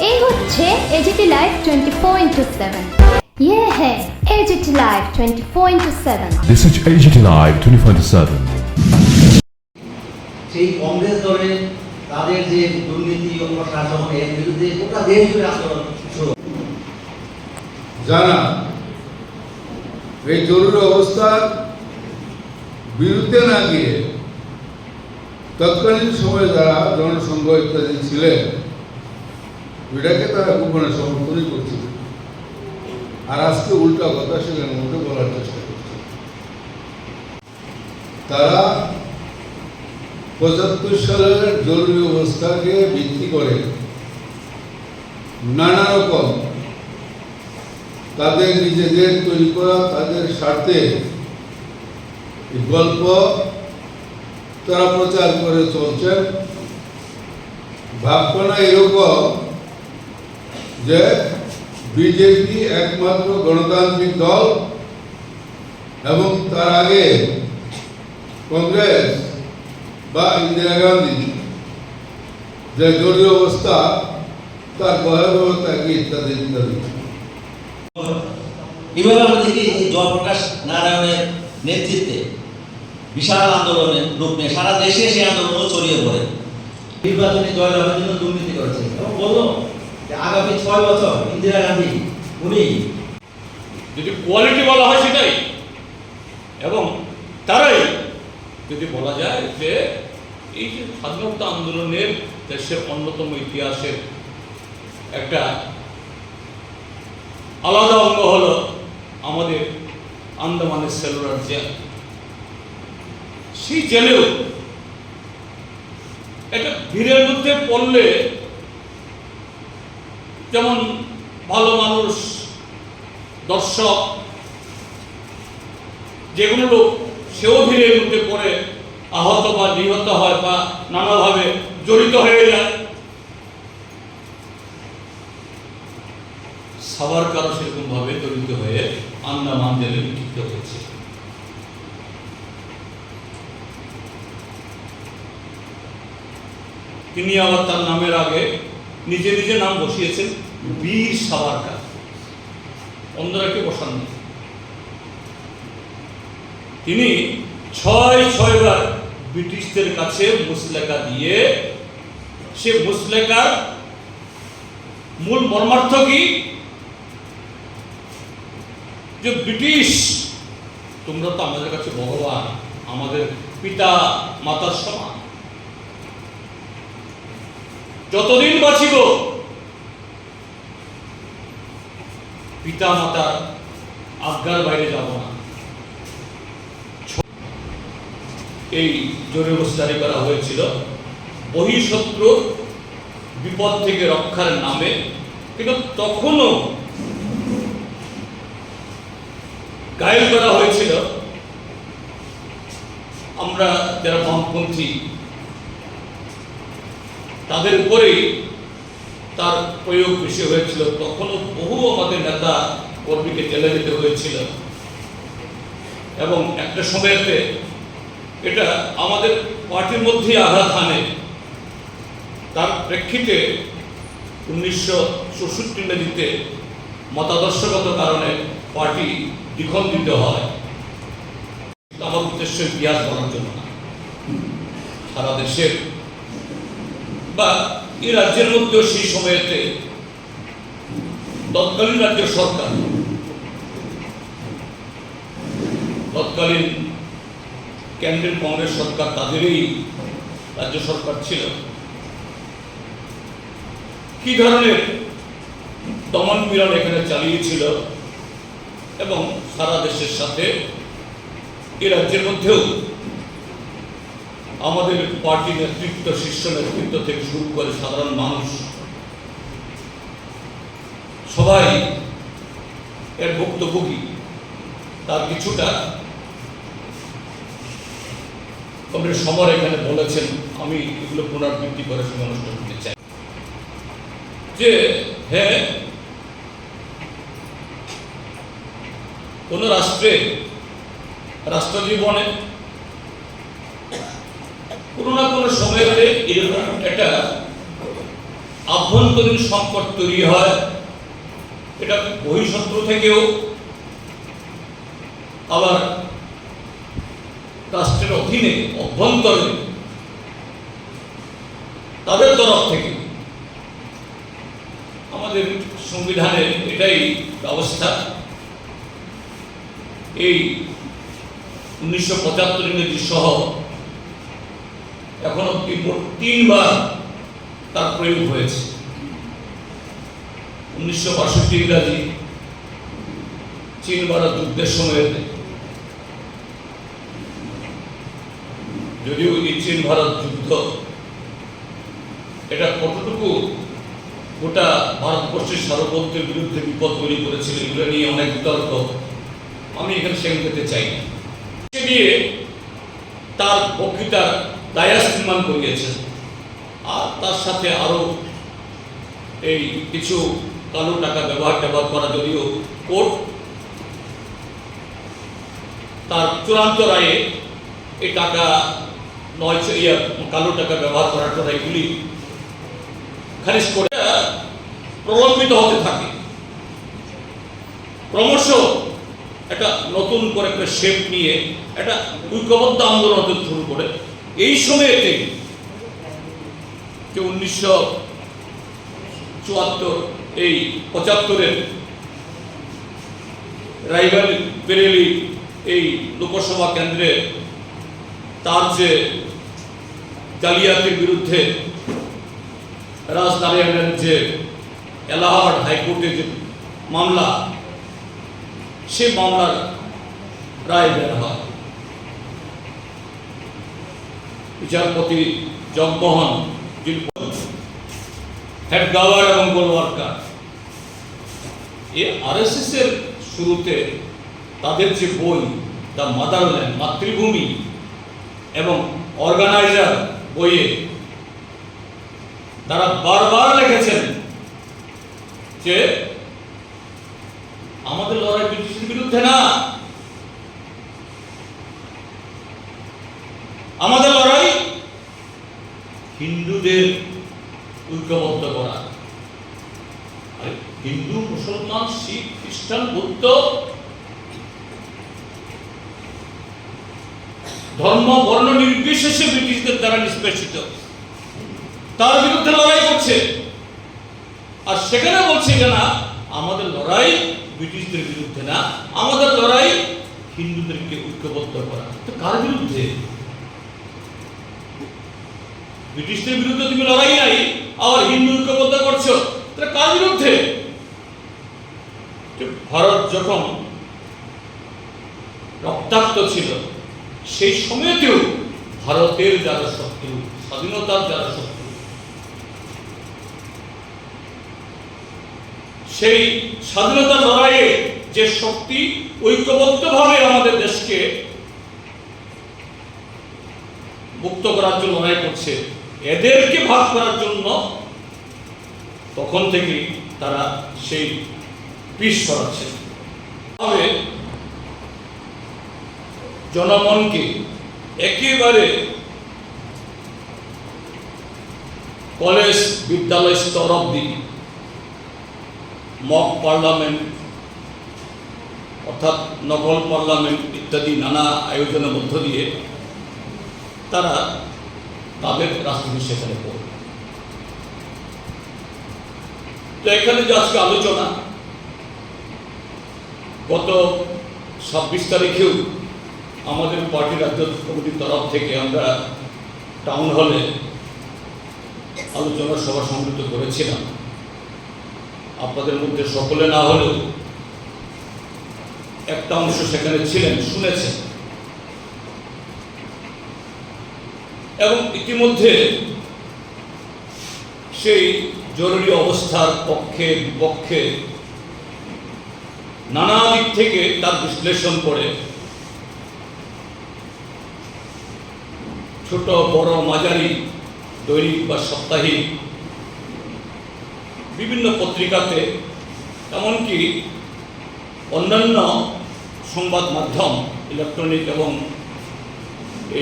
এই হচ্ছে AGT live twenty four into seven ইয়ে হ্যাঁ AGT live twenty four into seven This is AGT Live 24/7. সেই কংগ্রেস দলের তাদের যে দুর্নীতি অপশাসন এর বিরুদ্ধে গোটা দেশ জুড়ে আন্দোলন শুরু। যারা এই জরুরি অবস্থার বিরুদ্ধে না গিয়ে তৎকালীন সময়ে যারা জনসংঘ ইত্যাদি ছিলেন এটাকে তারা গোপনে সমর্থনই করছিল আর আজকে উল্টা কথা সেখানে মধ্যে বলার চেষ্টা করছে। তারা পঁচাত্তর সালের জরুরি অবস্থাকে ভিত্তি করে নানা রকম তাদের নিজেদের তৈরি করা, তাদের স্বার্থে গল্প তারা প্রচার করে চলছেন। ভাবনা এরকম যে বিজেপি একমাত্র গণতান্ত্রিক দল এবং তার আগে কংগ্রেস বা ইন্দিরা গান্ধী, যে জরুরি অবস্থা, তার ভয়াবহতা কি ইত্যাদি ইত্যাদি। এভাবে আমরা দেখি জয়প্রকাশ নারায়ণের নেতৃত্বে বিশাল আন্দোলনের রূপ নিয়ে সারা দেশে সেই আন্দোলনও ছড়িয়ে পড়ে। নির্বাচনে জয়লাভের জন্য দুর্নীতি করেছে। এবং বলল যে আগামী ছয় বছর ইন্দিরা গান্ধী উনি যদি কোয়ালিটি বলা হয় সেটাই। এবং তারাই যদি বলা যায় যে এই যে স্বাধীনতা আন্দোলনের দেশের অন্যতম ইতিহাসের একটা আলাদা অঙ্গ হলো আমাদের আন্দামানের সেলুলার জেল। সেই জেলেও একটা ভিড়ের মধ্যে পড়লে যেমন ভালো মানুষ, দর্শক, যেগুলো লোক সেও ভিড়ের মধ্যে পড়ে, আহত বা নিহত হয় বা নানাভাবে জড়িত হয়ে যায়। সবার কারও সেরকম ভাবে জড়িত হয়ে আন্দামান জেলে নিযুক্ত হয়েছে। তিনি আবার তার নামের আগে নিজে নিজে নাম বসিয়েছেন বীর সাবারকার। অন্যরা কেউ বসাননি তিনি ছয় ছয়বার ব্রিটিশদের কাছে মুসলেকা দিয়ে, সে মুসলেকার মূল মর্মার্থ কি? যে ব্রিটিশ, তোমরা তো আমাদের কাছে ভগবান, আমাদের পিতা মাতার সমান। যতদিন বাঁচিব পিতা মাতার আজ্ঞার বাইরে যাব না। এই জোরে জারি করা হয়েছিল। বহিঃশত্রুর বিপদ থেকে রক্ষার নামে, কিন্তু তখনও গায়েল করা হয়েছিল। আমরা যারা বামপন্থী তাদের উপরেই তার প্রয়োগ বেশি হয়েছিল। তখনও বহু আমাদের নেতা কর্মীকে জেলে যেতে হয়েছিল। এবং একটা সময়তে এটা আমাদের পার্টির মধ্যেই আঘাত হানে। তার প্রেক্ষিতে উনিশশো চৌষট্টি মেদিতে মতাদর্শগত কারণে পার্টি দ্বিখণ্ডিত হয়। আমার উদ্দেশ্য ইতিহাস বলার জন্য সারা দেশের বা এই রাজ্যের মধ্যেও সেই সময়েতে তৎকালীন রাজ্য সরকার, তৎকালীন কেন্দ্রের কংগ্রেস সরকার তাদেরই রাজ্য সরকার ছিল। কি ধরনের দমন পীড়ন এখানে চালিয়েছিল এবং সারা দেশের সাথে এ রাজ্যের মধ্যেও আমাদের পার্টি নেতৃত্ব, শীর্ষ নেতৃত্ব থেকে শুরু করে সাধারণ মানুষ। সবাই এর ভুক্তভোগী। তার কিছুটা কমরেড সমর এখানে বলেছেন, আমি এগুলো পুনরাবৃত্তি করে অনুষ্ঠান করতে চাই। যে হ্যাঁ কোন রাষ্ট্রে রাষ্ট্র জীবনে কোনো না কোনো সময়তে এরকম একটা আভ্যন্তরীণ সংকট তৈরি হয়। এটা বহিঃশত্রু থেকেও আবার রাষ্ট্রের অধীনে, অভ্যন্তরে, তাদের তরফ থেকে আমাদের সংবিধানের এটাই ব্যবস্থা। এই উনিশশো পঁচাত্তর ইংরেজি সহ এখন অব্দি মোট তিনবার তার প্রয়োগ হয়েছে। উনিশশো বাষট্টি ইংরাজি চীন ভারত যুদ্ধের সময় যদিও এই চীন ভারত যুদ্ধ, এটা কতটুকু গোটা ভারতবর্ষের সার্বভৌমত্বের বিরুদ্ধে বিপদ তৈরি করেছিল এগুলো নিয়ে অনেক বিতর্ক, আমি এখানে সেখানে যেতে চাই সে দিয়ে তার বক্তৃতার দায়াস নির্মাণ করিয়েছেন আর তার সাথে আরও এই কিছু কালো টাকা ব্যবহার ব্যবহার করা যদিও কোর্ট তার চূড়ান্ত রায়ে এই টাকা নয় ইয়া, কালো টাকা ব্যবহার করার কথা এগুলি খারিজ করে প্রলম্বিত হতে থাকে। ক্রমশ একটা নতুন করে একটা শেপ নিয়ে একটা ঐক্যবদ্ধ আন্দোলন শুরু করে। এই সময়েতে যে উনিশশো চুয়াত্তর, এই পঁচাত্তরের রাইভাল বেরেলি এই লোকসভা কেন্দ্রে তার যে জালিয়াতির বিরুদ্ধে রাজনারায়ণের যে এলাহাবাদ হাইকোর্টের যে মামলা সে মামলার রায় বের হয়। বিচারপতি জগমোহন হেড গাওয়ার এবং গোলওয়ার্কার এই আরএসএস এর শুরুতে তাদের যে বই, দ্য মাদারল্যান্ড, মাতৃভূমি এবং অর্গানাইজার বইয়ে তারা বারবার লিখেছেন যে আমাদের লড়াই ব্রিটিশের বিরুদ্ধে না আমাদের লড়াই হিন্দুদের ঐক্যবদ্ধ করা আরে হিন্দু, মুসলমান, শিখ, খ্রিস্টান, বৌদ্ধ ধর্ম, বর্ণ নির্বিশেষে ব্রিটিশদের দ্বারা নিষ্পেষিত। তার বিরুদ্ধে লড়াই করছে। আর সেখানে বলছে না, আমাদের লড়াই ব্রিটিশদের বিরুদ্ধে না, আমাদের লড়াই হিন্দুদেরকে ঐক্যবদ্ধ করা। তো কার বিরুদ্ধে? ব্রিটিশদের বিরুদ্ধে তুমি লড়াই নাই, আবার হিন্দু ঐক্যবদ্ধ করছ। তাহলে কার বিরুদ্ধে? ভারত যখন রক্তাক্ত ছিল, সেই সময়তেও ভারতের যারা শত্রু, স্বাধীনতার যারা শত্রু, সেই স্বাধীনতা লড়াইয়ে যে শক্তি ঐক্যবদ্ধভাবে আমাদের দেশকে মুক্ত করার জন্য লড়াই করছে, এদেরকে ভাগ করার জন্য তখন থেকে তারা সেই পিস সরাচ্ছে তবে জনমনকে একেবারে কলেজ বিদ্যালয় স্তর অব্দি মক পার্লামেন্ট অর্থাৎ নকল পার্লামেন্ট ইত্যাদি নানা আয়োজনের মধ্য দিয়ে তারা তাদের রাজনীতি সেখানে করবে তো এখানে যে আজকে আলোচনা গত ছাব্বিশ তারিখেও আমাদের পার্টি রাজ্য কমিটির তরফ থেকে আমরা টাউন হলে আলোচনা সভা সংযুক্ত করেছিলাম। আপনাদের মধ্যে সকলে না হলেও একটা অংশ সেখানে ছিলেন, শুনেছেন। এবং ইতিমধ্যে সেই জরুরি অবস্থার পক্ষে, বিপক্ষে নানা দিক থেকে তার বিশ্লেষণ করে। ছোট, বড়, মাঝারি, দৈনিক বা সাপ্তাহিক, বিভিন্ন পত্রিকাতে, এমনকি অন্যান্য সংবাদ মাধ্যম ইলেকট্রনিক এবং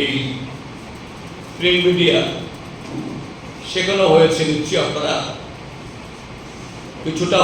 এই প্রিন্ট মিডিয়া সেখানেও হয়েছে নিশ্চয়ই আপনারা কিছুটা